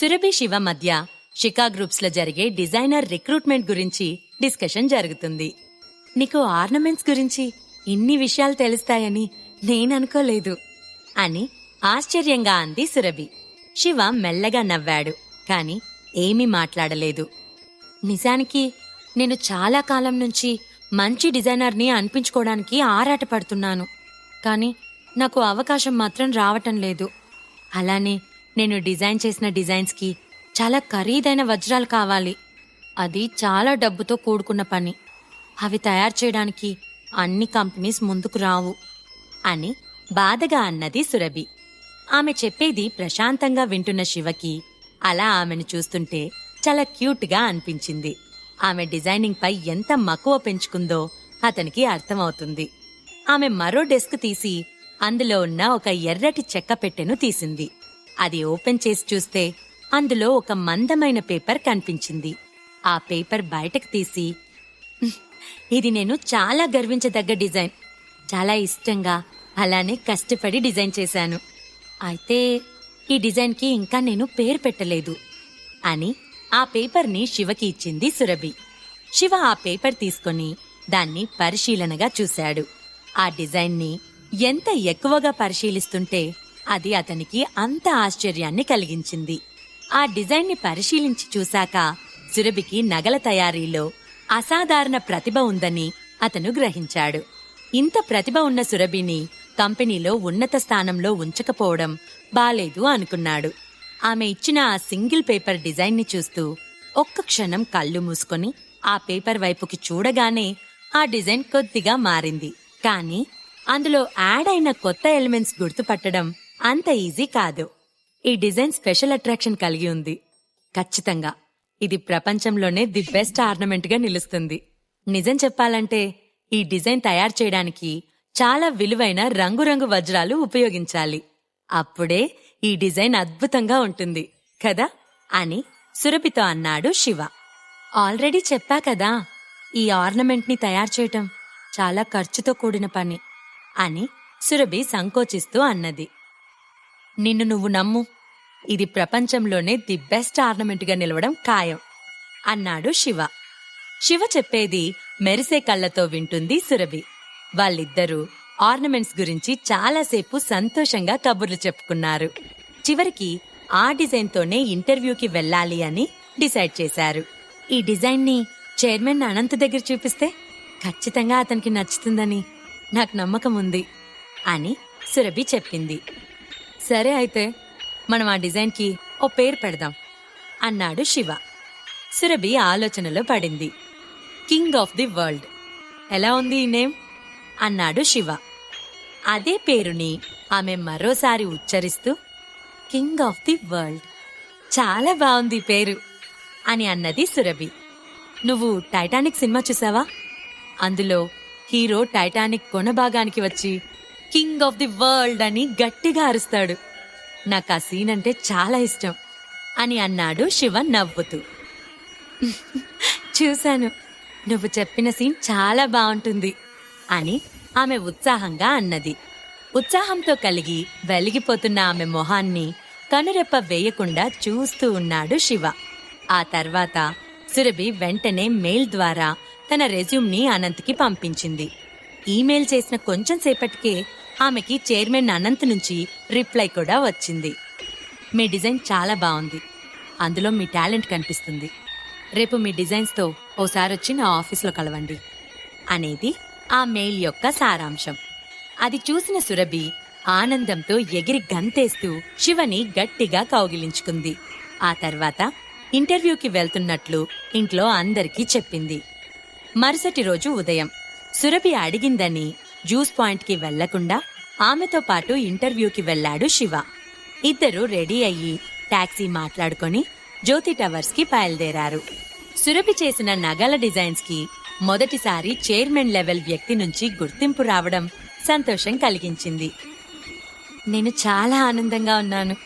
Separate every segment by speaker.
Speaker 1: సురభి శివ మధ్య షికా గ్రూప్స్లో జరిగే డిజైనర్ రిక్రూట్మెంట్ గురించి డిస్కషన్ జరుగుతుంది. నీకు ఆర్నమెంట్స్ గురించి ఇన్ని విషయాలు తెలుస్తాయని నేననుకోలేదు అని ఆశ్చర్యంగా అంది సురభి. శివ మెల్లగా నవ్వాడు కాని ఏమీ మాట్లాడలేదు. నిజానికి నేను చాలా కాలం నుంచి మంచి డిజైనర్ని అనిపించుకోవడానికి ఆరాటపడుతున్నాను కానీ నాకు అవకాశం మాత్రం రావటం లేదు. అలానే నేను డిజైన్ చేసిన డిజైన్స్కి చాలా ఖరీదైన వజ్రాలు కావాలి. అది చాలా డబ్బుతో కూడుకున్న పని. అవి తయారు చేయడానికి అన్ని కంపెనీస్ ముందుకు రావు అని బాధగా అన్నది సురభి. ఆమె చెప్పేది ప్రశాంతంగా వింటున్న శివకి అలా ఆమెను చూస్తుంటే చాలా క్యూట్గా అనిపించింది. ఆమె డిజైనింగ్ పై ఎంత మక్కువ పెంచుకుందో అతనికి అర్థమవుతుంది. ఆమె మరో డెస్క్ తీసి అందులో ఉన్న ఒక ఎర్రటి చెక్క పెట్టెను తీసింది. అది ఓపెన్ చేసి చూస్తే అందులో ఒక మందమైన పేపర్ కనిపించింది. ఆ పేపర్ బయటకు తీసి ఇది నేను చాలా గర్వించదగ్గ డిజైన్. చాలా ఇష్టంగా అలానే కష్టపడి డిజైన్ చేశాను. అయితే ఈ డిజైన్కి ఇంకా నేను పేరు పెట్టలేదు అని ఆ పేపర్ని శివకి ఇచ్చింది సురభి. శివ ఆ పేపర్ తీసుకొని దాన్ని పరిశీలనగా చూశాడు. ఆ డిజైన్ని ఎంత ఎక్కువగా పరిశీలిస్తుంటే అది అతనికి అంత ఆశ్చర్యాన్ని కలిగించింది. ఆ డిజైన్ని పరిశీలించి చూశాక సురభికి నగల తయారీలో అసాధారణ ప్రతిభ ఉందని అతను గ్రహించాడు. ఇంత ప్రతిభ ఉన్న సురభిని కంపెనీలో ఉన్నత స్థానంలో ఉంచకపోవడం బాలేదు అనుకున్నాడు. ఆమె ఇచ్చిన ఆ సింగిల్ పేపర్ డిజైన్ని చూస్తూ ఒక్క క్షణం కళ్ళు మూసుకొని ఆ పేపర్ వైపుకి చూడగానే ఆ డిజైన్ కొద్దిగా మారింది. కానీ అందులో యాడ్ అయిన కొత్త ఎలిమెంట్స్ గుర్తుపట్టడం అంత ఈజీ కాదు. ఈ డిజైన్ స్పెషల్ అట్రాక్షన్ కలిగి ఉంది. ఖచ్చితంగా. ఇది ప్రపంచంలోనే ది బెస్ట్ ఆర్నమెంట్గా నిలుస్తుంది. నిజం చెప్పాలంటే ఈ డిజైన్ తయారు చేయడానికి చాలా విలువైన రంగురంగు వజ్రాలు ఉపయోగించాలి. అప్పుడే ఈ డిజైన్ అద్భుతంగా ఉంటుంది. కదా? అని సురభితో అన్నాడు శివ. ఆల్రెడీ చెప్పా కదా ఈ ఆర్నమెంట్ని తయారు చేయటం చాలా ఖర్చుతో కూడిన పని అని సురభి సంకోచిస్తూ అన్నది. నిన్ను నువ్వు నమ్ము. ఇది ప్రపంచంలోనే ది బెస్ట్ ఆర్నమెంట్గా నిలవడం ఖాయం. అన్నాడు శివ. శివ చెప్పేది మెరిసే కళ్ళతో వింటుంది సురభి. వాళ్ళిద్దరూ ఆర్నమెంట్స్ గురించి చాలాసేపు సంతోషంగా కబుర్లు చెప్పుకున్నారు. చివరికి ఆ డిజైన్తోనే ఇంటర్వ్యూకి వెళ్ళాలి అని డిసైడ్ చేశారు. ఈ డిజైన్ని చైర్మన్ అనంత్ దగ్గర చూపిస్తే ఖచ్చితంగా అతనికి నచ్చుతుందని నాకు నమ్మకం ఉంది అని సురభి చెప్పింది. సరే అయితే మనం ఆ డిజైన్కి ఓ పేరు పెడదాం. అన్నాడు శివ. సురభి ఆలోచనలో పడింది. King of the world. ఎలా ఉంది ఈ నేమ్? అన్నాడు శివ. అదే పేరుని ఆమె మరోసారి ఉచ్చరిస్తూ కింగ్ ఆఫ్ ది వరల్డ్. చాలా బాగుంది పేరు అని అన్నది సురభి. నువ్వు టైటానిక్ సినిమా చూసావా? అందులో హీరో టైటానిక్ కొనభాగానికి వచ్చి కింగ్ ఆఫ్ ది వరల్డ్ అని గట్టిగా అరుస్తాడు. నాకు ఆ సీన్ అంటే చాలా ఇష్టం. అని అన్నాడు శివ నవ్వుతూ. చూశాను నువ్వు చెప్పిన సీన్ చాలా బాగుంటుంది అని ఆమె ఉత్సాహంగా అన్నది. ఉత్సాహంతో కలిగి వెలిగిపోతున్న ఆమె మొహాన్ని కనురెప్ప వేయకుండా చూస్తూ ఉన్నాడు శివ. ఆ తర్వాత సురభి వెంటనే మెయిల్ ద్వారా తన రెజ్యూమ్ని అనంత్కి పంపించింది. ఈమెయిల్ చేసిన కొంచెం సేపటికే ఆమెకి చైర్మన్ అనంత్ నుంచి రిప్లై కూడా వచ్చింది. మీ డిజైన్ చాలా బాగుంది. అందులో మీ టాలెంట్ కనిపిస్తుంది. రేపు మీ డిజైన్స్తో ఓసారి వచ్చి నా ఆఫీస్లో కలవండి అనేది ఆ మెయిల్ యొక్క సారాంశం. అది చూసిన సురభి ఆనందంతో ఎగిరి గంతేస్తూ శివని గట్టిగా కౌగిలించుకుంది. ఆ తర్వాత ఇంటర్వ్యూకి వెళ్తున్నట్లు ఇంట్లో అందరికీ చెప్పింది. మరుసటి రోజు ఉదయం సురభి అడిగిందని జ్యూస్ పాయింట్కి వెళ్ళకుండా ఆమెతో పాటు ఇంటర్వ్యూకి వెళ్ళాడు శివ. ఇద్దరు రెడీ అయ్యి టాక్సీ మాట్లాడుకొని జ్యోతి టవర్స్కి బయలుదేరారు. సురభి చేసిన నగల డిజైన్స్కి మొదటిసారి చైర్మన్ లెవెల్ వ్యక్తి నుంచి గుర్తింపు రావడం సంతోషం కలిగించింది. నేను చాలా ఆనందంగా ఉన్నాను.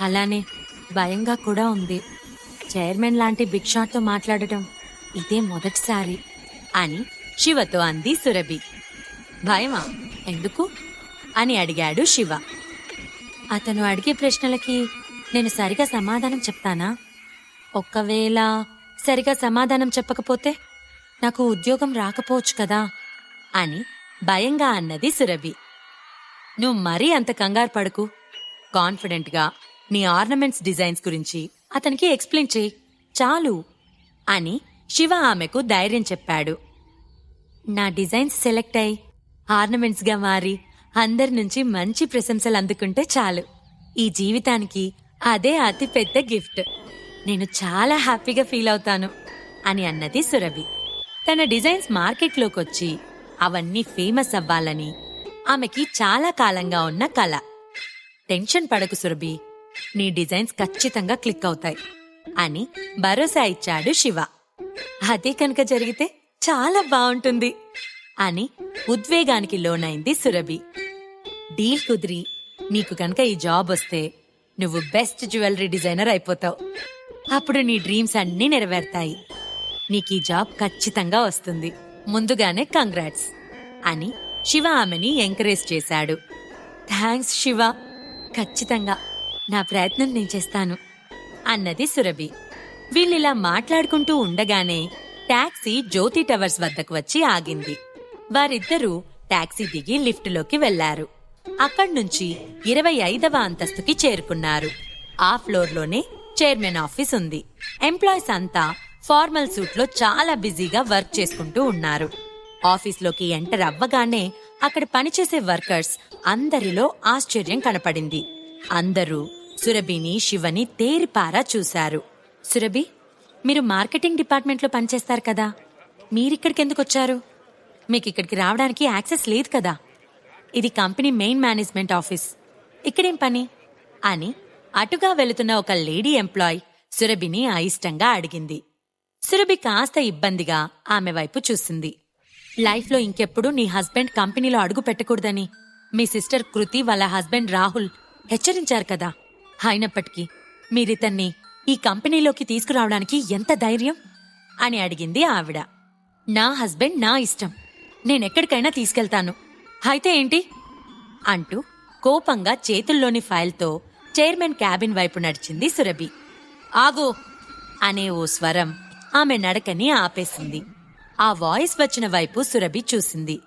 Speaker 1: అలానే భయంగా కూడా ఉంది. చైర్మన్ లాంటి బిగ్ షాట్తో మాట్లాడటం ఇదే మొదటిసారి అని శివతో అంది సురభి. భయమా? ఎందుకు? అని అడిగాడు శివ. అతను అడిగే ప్రశ్నలకి నేను సరిగా సమాధానం చెప్తానా? ఒక్కవేళ సరిగా సమాధానం చెప్పకపోతే నాకు ఉద్యోగం రాకపోవచ్చు కదా అని భయంగా అన్నది సురభి. నువ్వు మరీ అంత కంగారు పడకు. కాన్ఫిడెంట్గా నీ ఆర్నమెంట్స్ డిజైన్స్ గురించి అతనికి ఎక్స్ప్లెయిన్ చేయి. చాలు అని శివ ఆమెకు ధైర్యం చెప్పాడు. నా డిజైన్స్ సెలెక్ట్ అయి ఆర్నమెంట్స్గా మారి అందరి నుంచి మంచి ప్రశంసలు అందుకుంటే చాలు. ఈ జీవితానికి అదే అతి పెద్ద గిఫ్ట్. నేను చాలా హ్యాపీగా ఫీల్ అవుతాను అని అన్నది సురభి. తన డిజైన్స్ మార్కెట్లోకి వచ్చి అవన్నీ ఫేమస్ అవ్వాలని ఆమెకి చాలా కాలంగా ఉన్న కళ టెన్షన్ పడకు సురభి నీ డిజైన్స్ ఖచ్చితంగా క్లిక్ అవుతాయి అని భరోసా ఇచ్చాడు శివ. అదే కనుక జరిగితే చాలా బాగుంటుంది అని ఉద్వేగానికి లోనైంది సురభి. డీల్ కుదిరి. నీకు కనుక ఈ జాబ్ వస్తే నువ్వు బెస్ట్ జ్యువెలరీ డిజైనర్ అయిపోతావు. అప్పుడు నీ డ్రీమ్స్ అన్నీ నెరవేరుతాయి. నీకు ఈ జాబ్ ఖచ్చితంగా వస్తుంది. ముందుగానే కంగ్రాట్స్. అని శివ ఆమెని ఎంకరేజ్ చేశాడు. థ్యాంక్స్ శివ. ఖచ్చితంగా. నా ప్రయత్నం నేను చేస్తాను. అన్నది సురభి. వీళ్ళిలా మాట్లాడుకుంటూ ఉండగానే టాక్సీ జ్యోతి టవర్స్ వద్దకు వచ్చి ఆగింది. వారిద్దరూ టాక్సీ దిగి లిఫ్టులోకి వెళ్ళారు. అక్కడ్నుంచి ఇరవై ఐదవ అంతస్తుకి చేరుకున్నారు. ఆ ఫ్లోర్లోనే చైర్మన్ ఆఫీస్ ఉంది. ఎంప్లాయీస్ అంతా ఫార్మల్ సూట్లో చాలా బిజీగా వర్క్ చేసుకుంటూ ఉన్నారు. ఆఫీస్లోకి ఎంటర్ అవ్వగానే అక్కడ పనిచేసే వర్కర్స్ అందరిలో ఆశ్చర్యం కనపడింది. అందరూ సురభిని శివని తేరిపారా చూశారు. సురభి మీరు మార్కెటింగ్ డిపార్ట్మెంట్లో పనిచేస్తారు కదా. మీరిక్కడికి ఎందుకు వచ్చారు మీకు ఇక్కడికి రావడానికి యాక్సెస్ లేదు కదా. ఇది కంపెనీ మెయిన్ మేనేజ్మెంట్ ఆఫీస్. ఇక్కడేం పని? అని అటుగా వెళుతున్న ఒక లేడీ ఎంప్లాయ్ సురభిని అయిష్టంగా అడిగింది. సురభి కాస్త ఇబ్బందిగా ఆమె వైపు చూసింది. లైఫ్లో ఇంకెప్పుడు నీ హస్బెండ్ కంపెనీలో అడుగు పెట్టకూడదని? మీ సిస్టర్ కృతి వాళ్ళ హస్బెండ్ రాహుల్ హెచ్చరించారు కదా. అయినప్పటికీ మీరితన్ని ఈ కంపెనీలోకి తీసుకురావడానికి ఎంత ధైర్యం? అని అడిగింది ఆవిడ. నా హస్బెండ్ నా ఇష్టం. నేనెక్కడికైనా తీసుకెళ్తాను. అయితే ఏంటి? అంటూ కోపంగా చేతుల్లోని ఫైల్తో చైర్మన్ క్యాబిన్ వైపు నడిచింది సురభి. ఆగు! అనే ఓ స్వరం ఆమె నడకని ఆపేసింది. ఆ వాయిస్ వచ్చిన వైపు సురభి చూసింది.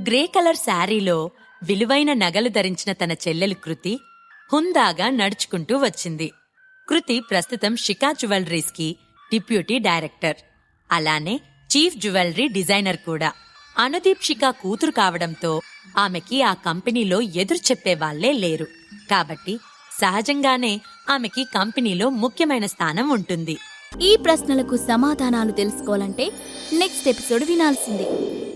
Speaker 1: గ్రే కలర్ శారీలో విలువైన నగలు ధరించిన తన చెల్లెలు కృతి హుందాగా నడుచుకుంటూ వచ్చింది. కృతి ప్రస్తుతం షికా జ్యువెలరీస్కి డిప్యూటీ డైరెక్టర్. అలానే చీఫ్ జ్యువెలరీ డిజైనర్ కూడా. అనుదీప్ షికా కూతురు కావడంతో ఆమెకి ఆ కంపెనీలో ఎదురు చెప్పే వాళ్ళే లేరు. కాబట్టి సహజంగానే ఆమెకి కంపెనీలో ముఖ్యమైన స్థానం ఉంటుంది.
Speaker 2: ఈ ప్రశ్నలకు సమాధానాలు తెలుసుకోవాలంటే నెక్స్ట్ ఎపిసోడ్ వినాల్సిందే.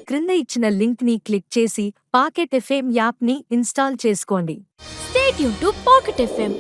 Speaker 3: క్రింద ఇచ్చిన లింక్ని క్లిక్ చేసి పాకెట్ ఎఫ్ఎం యాప్ని ఇన్స్టాల్ చేసుకోండి.
Speaker 2: స్టేట్ యూన్ టు పాకెట్ ఎఫ్ఎం